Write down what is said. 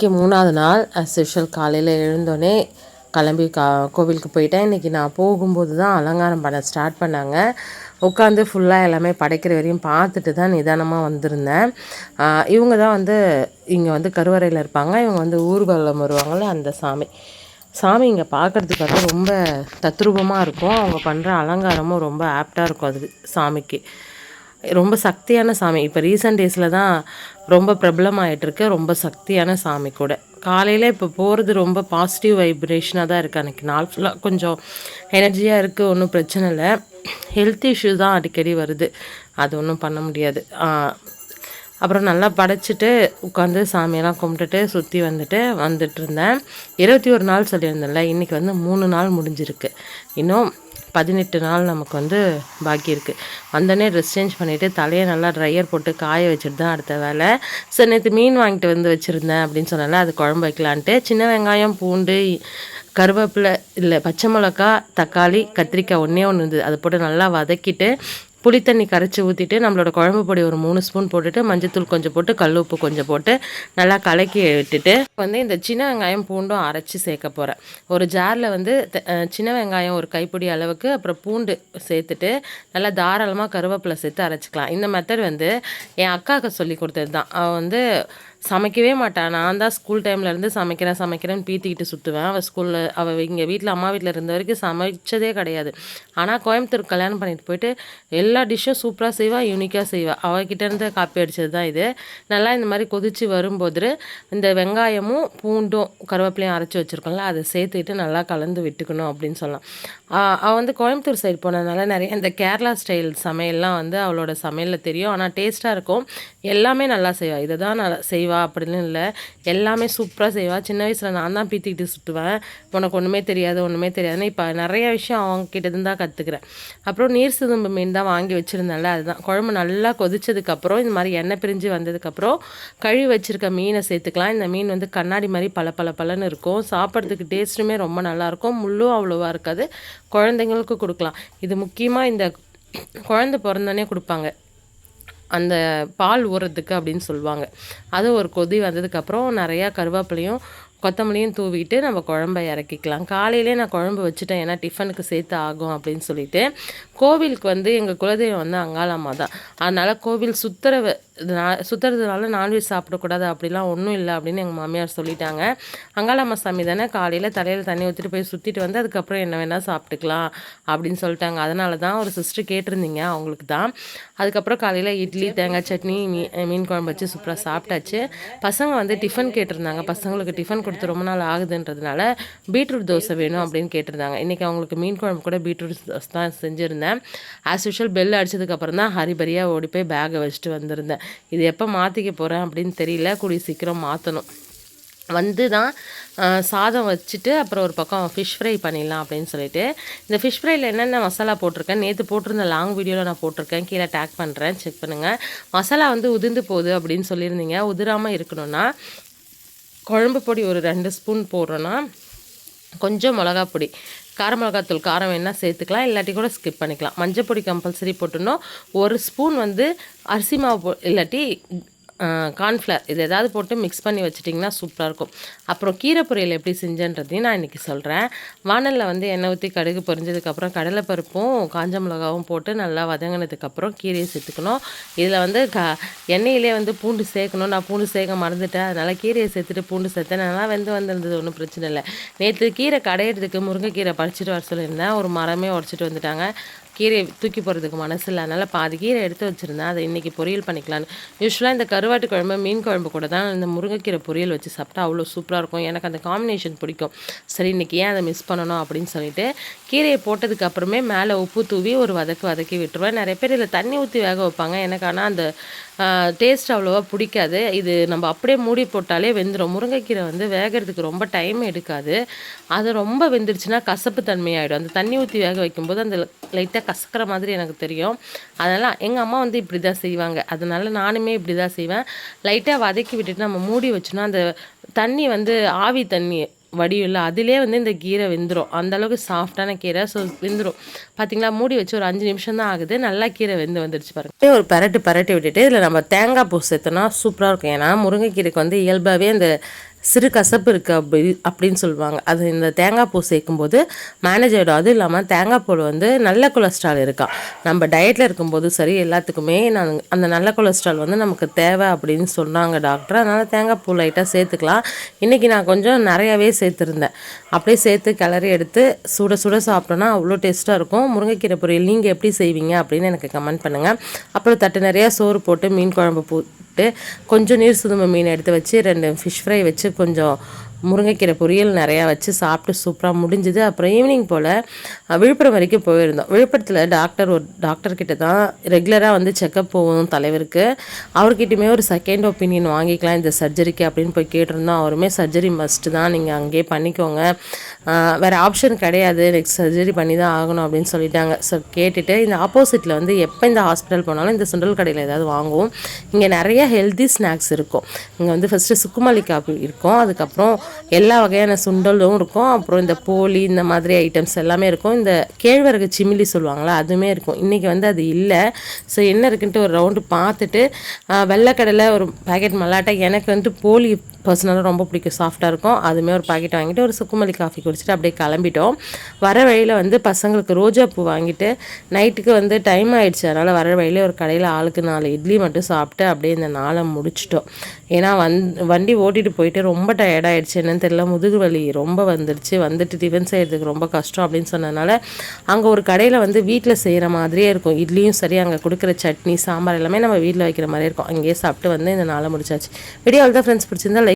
இன்றைக்கி மூணாவது நாள் அஸ் யூஷுவல் காலையில் எழுந்தோடனே கிளம்பி கா கோவிலுக்கு போயிட்டேன். இன்றைக்கி நான் போகும்போது தான் அலங்காரம் பண்ண ஸ்டார்ட் பண்ணாங்க. உட்காந்து ஃபுல்லாக எல்லாமே படைக்கிற வரையும் பார்த்துட்டு தான் நிதானமாக வந்திருந்தேன். இவங்க தான் வந்து இங்கே வந்து கருவறையில் இருப்பாங்க. இவங்க வந்து ஊர்வலம் வருவாங்கள்ல அந்த சாமி. சாமி இங்கே பார்க்குறதுக்கு வந்து ரொம்ப தத்ரூபமாக இருக்கும். அவங்க பண்ணுற அலங்காரமும் ரொம்ப ஆப்டாக இருக்கும் அதுக்கு சாமிக்கு. ரொம்ப சக்தியான சாமி. இப்போ ரீசெண்ட் டேஸில் தான் ரொம்ப பிரபலமாயிட்டிருக்கு. ரொம்ப சக்தியான சாமி கூட. காலையில் இப்போ போகிறது ரொம்ப பாசிட்டிவ் வைப்ரேஷனாக தான் இருக்குது அன்றைக்கி நாள் ஃபுல்லாக கொஞ்சம் எனர்ஜியாக இருக்குது ஒன்றும் பிரச்சனை இல்லை. ஹெல்த் இஷ்யூ தான் அடிக்கடி வருது. அது ஒன்றும் பண்ண முடியாது. அப்புறம் நல்லா படைச்சிட்டு உட்காந்து சாமியெல்லாம் கும்பிட்டுட்டு சுற்றி வந்துட்டு வந்துட்டு இருந்தேன். இருபத்தி ஒரு நாள் சொல்லியிருந்தேன்ல இன்றைக்கி வந்து மூணு நாள் முடிஞ்சிருக்கு. இன்னும் பதினெட்டு நாள் நமக்கு வந்து பாக்கி இருக்குது வந்தோடனே ட்ரெஸ் சேஞ்ச் பண்ணிவிட்டு தலையை நல்லா ட்ரையர் போட்டு காய வச்சுட்டு தான் அடுத்த வேலை. சரி நேற்று மீன் வாங்கிட்டு வந்து வச்சுருந்தேன் அப்படின்னு சொன்னால அது குழம்பு வைக்கலான்ட்டு. சின்ன வெங்காயம் பூண்டு கருவேப்பிலை இல்லை பச்சை மிளகா தக்காளி கத்திரிக்காய் ஒன்றே ஒன்று இருந்தது. அதை போட்டு நல்லா வதக்கிட்டு புளி தண்ணி கரைச்சி ஊற்றிட்டு நம்மளோட குழம்பு பொடி ஒரு மூணு ஸ்பூன் போட்டுட்டு மஞ்சத்தூள் கொஞ்சம் போட்டு கல் உப்பு கொஞ்சம் போட்டு நல்லா கலக்கி விட்டுட்டு வந்து இந்த சின்ன வெங்காயம் பூண்டும் அரைச்சி சேர்க்க போகிறேன் ஒரு ஜாரில் வந்து சின்ன வெங்காயம் ஒரு கைப்பிடி அளவுக்கு அப்புறம் பூண்டு சேர்த்துட்டு நல்லா தாராளமாக கருவேப்பிலை சேர்த்து அரைச்சிக்கலாம். இந்த மெத்தட் வந்து என் அக்காவுக்கு சொல்லி கொடுத்தது தான் அவள் வந்து சமைக்கவே மாட்டான். நான் தான் ஸ்கூல் டைம்லேருந்து இருந்து சமைக்கிறேன் சமைக்கிறேன்னு பீத்திக்கிட்டு சுற்றுவேன் அவள் ஸ்கூலில் அவள் இங்கே வீட்டில் அம்மா வீட்டில் இருந்த வரைக்கும் சமைச்சதே கிடையாது. ஆனால் கோயம்புத்தூர் கல்யாணம் பண்ணிட்டு போயிட்டு எல்லா டிஷ்ஷும் சூப்பராக செய்வாள் யூனிக்காக செய்வாள் அவகிட்டேருந்து காப்பி அடித்தது தான் இது. நல்லா இந்த மாதிரி கொதித்து வரும்போது இந்த வெங்காயமும் பூண்டும் கருவேப்பிலையும் அரைச்சி வச்சுருக்கோம்ல அதை சேர்த்துக்கிட்டு நல்லா கலந்து விட்டுக்கணும் அப்படின்னு சொல்லலாம். அவள் வந்து கோயம்புத்தூர் சைடு போனதுனால நிறைய இந்த கேரளா ஸ்டைல் சமையல்லாம் வந்து அவளோட சமையலில் தெரியும். ஆனால் டேஸ்ட்டாக இருக்கும். எல்லாமே நல்லா செய்வாள் இதை தான் நல்லா செய்வா அப்படின்னு இல்லை. எல்லாமே சூப்பராக செய்வாள் சின்ன வயசில் நான் தான் பீத்திக்கிட்டு சுட்டுவேன். உனக்கு ஒன்றுமே தெரியாது ஒன்றுமே தெரியாதுன்னு இப்போ நிறைய விஷயம் அவங்க கிட்டேருந்து தான் கற்றுக்குறேன் அப்புறம் நீர் சிதும்பு மீன் தான் வாங்கி வச்சுருந்தேன்ல அதுதான். குழம்பு நல்லா கொதிச்சதுக்கப்புறம் இந்த மாதிரி எண்ணெய் பிரிஞ்சு வந்ததுக்கப்புறம் கழுவி வச்சுருக்க மீனை சேர்த்துக்கலாம். இந்த மீன் வந்து கண்ணாடி மாதிரி பல பல பலன்னு இருக்கும். சாப்பிட்றதுக்கு டேஸ்ட்டுமே ரொம்ப நல்லாயிருக்கும் முள்ளும் அவ்வளோவா இருக்காது. குழந்தைங்களுக்கு கொடுக்கலாம். இது முக்கியமாக இந்த குழந்த பிறந்தோடனே கொடுப்பாங்க. அந்த பால் ஊறதுக்கு அப்படின்னு சொல்லுவாங்க. அது ஒரு கொதி வந்ததுக்கப்புறம் நிறையா கருவேப்பிலையும் கொத்தமல்லியும் தூவிட்டு நம்ம குழம்ப இறக்கிக்கலாம். காலையிலே நான் குழம்பு வச்சுட்டேன். ஏன்னா டிஃபனுக்கு சேர்த்து ஆகும் அப்படின்னு சொல்லிட்டு கோவிலுக்கு வந்து எங்கள் குலதெய்வம் வந்து அங்காளம்மா தான் அதனால் கோவில் நான் சுற்றுறதுனால நான்வெஜ் சாப்பிடக்கூடாது அப்படிலாம் ஒன்றும் இல்லை அப்படின்னு எங்கள் மாமியார் சொல்லிட்டாங்க. அங்காளம்மா சாமி தானே காலையில் தலையில் தண்ணி ஊற்றிட்டு போய் சுற்றிட்டு வந்து அதுக்கப்புறம் என்ன வேணால் சாப்பிட்டுக்கலாம் அப்படின்னு சொல்லிட்டாங்க. அதனால தான் ஒரு சிஸ்டர் கேட்டிருந்தீங்க அவங்களுக்கு தான். அதுக்கப்புறம் காலையில் இட்லி தேங்காய் சட்னி மீ மீன் குழம்பு வச்சு சூப்பராக சாப்பிட்டாச்சு. பசங்க வந்து டிஃபன் கேட்டிருந்தாங்க. பசங்களுக்கு டிஃபன் கொடுத்து ரொம்ப நாள் ஆகுதுன்றதுனால பீட்ரூட் தோசை வேணும் அப்படின்னு கேட்டிருந்தாங்க. இன்றைக்கி அவங்களுக்கு மீன் குழம்பு கூட பீட்ரூட் தோசை தான் செஞ்சுருந்தேன். ஆஸ் யூஷுவல் பெல் அடித்ததுக்கப்புறம் தான் ஹரிபரியாக ஓடி போய் பேக்கை வச்சுட்டு வந்திருந்தேன். இது எப்போ மாற்றிக்க போகிறேன் அப்படின்னு தெரியல. கூடிய சீக்கிரம் மாற்றணும் வந்து தான் சாதம் வச்சுட்டு அப்புறம் ஒரு பக்கம் ஃபிஷ் ஃப்ரை பண்ணிடலாம் அப்படின்னு சொல்லிட்டு. இந்த ஃபிஷ் ஃப்ரையில் என்னென்ன மசாலா போட்டிருக்கேன்? நேற்று போட்டிருந்த லாங் வீடியோவில் நான் போட்டிருக்கேன். கீழே டேக் பண்ணுறேன் செக் பண்ணுங்கள் மசாலா வந்து உதிர்ந்து போகுது அப்படின்னு சொல்லியிருந்தீங்க. உதிராமல் இருக்கணும்னா குழம்பு பொடி ஒரு ரெண்டு ஸ்பூன் போடுறோன்னா கொஞ்சம் மிளகா காரமிளகாத்தூள் கார மிளகாத்தூள் காரம் வேணால் சேர்த்துக்கலாம். இல்லாட்டி கூட ஸ்கிப் பண்ணிக்கலாம். மஞ்சள் பொடி கம்பல்சரி போட்டுனோம் ஒரு ஸ்பூன் வந்து அரிசி மாவு இல்லாட்டி கார்ன்ஃப்ளவர் இது எதாவது போட்டு மிக்ஸ் பண்ணி வச்சிட்டிங்கன்னா சூப்பராக இருக்கும் அப்புறம் கீரை பொரியல் எப்படி செஞ்சேன்றதையும் நான் இன்றைக்கி சொல்கிறேன் வானலில் வந்து எண்ணெய் ஊற்றி கடுகு பொரிஞ்சதுக்கப்புறம் கடலைப்பருப்பும் காஞ்ச மிளகாவும் போட்டு நல்லா வதங்கினதுக்கப்புறம் கீரையை சேர்த்துக்கணும். இதில் வந்து க எண்ணெயிலே வந்து பூண்டு சேர்க்கணும். நான் பூண்டு சேர்க்க மறந்துட்டேன். அதனால் கீரையை சேர்த்துட்டு பூண்டு சேர்த்தேன். நல்லா வெந்து வந்திருந்தது ஒன்றும் பிரச்சனை இல்லை. நேற்று கீரை கடையிறதுக்கு முருங்கைக்கீரை பறிச்சிட்டு வர சொல்லியிருந்தேன். ஒரு மரமே உடச்சிட்டு வந்துட்டாங்க. கீரையை தூக்கி போகிறதுக்கு மனசு இல்லை அதனால் பாதி கீரை எடுத்து வச்சுருந்தேன் அதை இன்றைக்கி பொரியல் பண்ணிக்கலான்னு யூஸ்வலாக இந்த கருவாட்டு குழம்பு மீன் குழம்பு கூட தான் இந்த முருங்கைக்கீரை பொரியல் வச்சு சாப்பிட்டா அவ்வளோ சூப்பராக இருக்கும். எனக்கு அந்த காம்பினேஷன் பிடிக்கும். சரி இன்றைக்கி ஏன் அதை மிஸ் பண்ணணும் அப்படின்னு சொல்லிட்டு கீரையை போட்டதுக்கு அப்புறமே மேலே உப்பு தூவி ஒரு வதக்கு வதக்கி விட்டுருவேன். நிறைய பேர் இதில் தண்ணி ஊற்றி வேக வைப்பாங்க. எனக்கு ஆனால் அந்த டேஸ்ட் அவ்வளோவா பிடிக்காது. இது நம்ம அப்படியே மூடி போட்டாலே வெந்துடும் முருங்கைக்கீரை வந்து வேகிறதுக்கு ரொம்ப டைம் எடுக்காது. அது ரொம்ப வெந்துருச்சுன்னா கசப்பு தன்மையாகிடும் அந்த தண்ணி ஊற்றி வேக வைக்கும்போது அந்த லைட்டாக கசக்கிற மாதிரி எனக்கு தெரியும். அதனால் எங்கள் அம்மா வந்து இப்படி தான் செய்வாங்க. அதனால் நானுமே இப்படி தான் செய்வேன் லைட்டாக வதக்கி விட்டுட்டு நம்ம மூடி வச்சோன்னா அந்த தண்ணி வந்து ஆவி தண்ணி வடிவில் அதிலே வந்து இந்த கீரை வெந்துடும் அந்தளவுக்கு சாஃப்டான கீரை ஸோ வெந்துடும் பார்த்தீங்களா மூடி வச்சு ஒரு அஞ்சு நிமிஷம் தான் ஆகுது. நல்லா கீரை வெந்து வந்துடுச்சு பாருங்க. ஒரு பரட்டு பரட்டி விட்டுட்டு இதில் நம்ம தேங்காய் பூ சேர்த்தோன்னா சூப்பராக இருக்கும். ஏன்னா முருங்கைக்கீரைக்கு வந்து இயல்பாகவே அந்த சிறு கசப்பு இருக்குது அப்படி அப்படின்னு சொல்லுவாங்க. அது இந்த தேங்காய் பூ சேர்க்கும்போது மேனேஜ் ஆகிடும் அதுவும் இல்லாமல் தேங்காய் பூ வந்து நல்ல கொலஸ்ட்ரால் இருக்கா. நம்ம டயட்டில் இருக்கும்போது சரி எல்லாத்துக்குமே நான் அந்த நல்ல கொலஸ்ட்ரால் வந்து நமக்கு தேவை அப்படின்னு சொன்னாங்க டாக்டர் அதனால் தேங்காய் பூ லைட்டாக சேர்த்துக்கலாம். இன்றைக்கி நான் கொஞ்சம் நிறையாவே சேர்த்துருந்தேன். அப்படியே சேர்த்து கிளறி எடுத்து சுட சுட சாப்பிட்டோன்னா அவ்வளோ டேஸ்ட்டாக இருக்கும். முருங்கைக்கீரை பொரியல் நீங்கள் எப்படி செய்வீங்க அப்படின்னு எனக்கு கமெண்ட் பண்ணுங்கள் அப்புறம் தட்டு நிறையா சோறு போட்டு மீன் குழம்பு பூ போட்டு கொஞ்சம் நீர் சுதும மீன் எடுத்து வச்சு ரெண்டு ஃபிஷ் ஃப்ரை வச்சு கொஞ்சம் முருங்கைக்கீரை பொரியல் நிறையா வச்சு சாப்பிட்டு சூப்பராக முடிஞ்சுது. அப்புறம் ஈவினிங் போல் விழுப்புரம் வரைக்கும் போயிருந்தோம். விழுப்புரத்தில் டாக்டர் ஒரு டாக்டர்கிட்ட தான் ரெகுலராக வந்து செக்கப் போகும் தலைவருக்கு. அவர்கிட்டயுமே ஒரு செகண்ட் ஒப்பீனியன் வாங்கிக்கலாம் இந்த சர்ஜரிக்கு அப்படின்னு போய் கேட்டிருந்தோம். அவருமே சர்ஜரி மஸ்ட்டு தான் நீங்கள் அங்கேயே பண்ணிக்கோங்க. வேறு ஆப்ஷன் கிடையாது நெக்ஸ்ட் சர்ஜரி பண்ணி தான் ஆகணும் அப்படின்னு சொல்லிட்டாங்க. ஸோ கேட்டுட்டு இந்த ஆப்போசிட்டில் வந்து எப்போ இந்த ஹாஸ்பிட்டல் போனாலும் இந்த சுண்டல் கடையில் ஏதாவது வாங்குவோம். இங்கே நிறைய ஹெல்தி ஸ்நாக்ஸ் இருக்கும். இங்கே வந்து ஃபஸ்ட்டு சுக்குமல்லி காப்பி இருக்கும். அதுக்கப்புறம் எல்லா வகையான சுண்டலும் இருக்கும். அப்புறம் இந்த போலி இந்த மாதிரி ஐட்டம்ஸ் எல்லாமே இருக்கும். இந்த கேழ்வரகு சிமிலி சொல்லுவாங்களா அதுவுமே இருக்கும். இன்றைக்கி வந்து அது இல்லை. ஸோ என்ன இருக்குன்ட்டு ஒரு ரவுண்டு பார்த்துட்டு வெள்ளைக்கடலை ஒரு பாக்கெட் மல்லாட்டை. எனக்கு வந்துட்டு போலி பர்சனலாக ரொம்ப பிடிக்கும். சாஃப்டாக இருக்கும். அதுவுமே ஒரு பாக்கெட் வாங்கிட்டு ஒரு சுக்குமல்லி காஃபி குடிச்சிட்டு அப்படியே கிளம்பிட்டோம். வர வழியில் வந்து பசங்களுக்கு ரோஜா பூ வாங்கிட்டு நைட்டுக்கு வந்து டைம் ஆகிடுச்சு அதனால் வர வழியில் ஒரு கடையில் ஆளுக்கு நாலு இட்லி மட்டும் சாப்பிட்டு அப்படியே இந்த நாளை முடிச்சிட்டோம். ஏன்னா வந் வண்டி ஓட்டிட்டு போயிட்டு ரொம்ப டயர்டாயிடுச்சு என்னன்னு தெரியல. முதுகு வலி ரொம்ப வந்துடுச்சு வந்துட்டு டிஃபன் செய்கிறதுக்கு ரொம்ப கஷ்டம் அப்படின்னு சொன்னதுனால அங்கே ஒரு கடையில் வந்து வீட்டில் செய்கிற மாதிரியே இருக்கும். இட்லியும் சரி அங்கே கொடுக்குற சட்னி சாம்பார் எல்லாமே நம்ம வீட்டில் வைக்கிற மாதிரி இருக்கும். அங்கேயே சாப்பிட்டு வந்து இந்த நாளை முடிச்சாச்சு. வீடியோ தான் ஃப்ரெண்ட்ஸ் பிடிச்சிருந்தா லைக்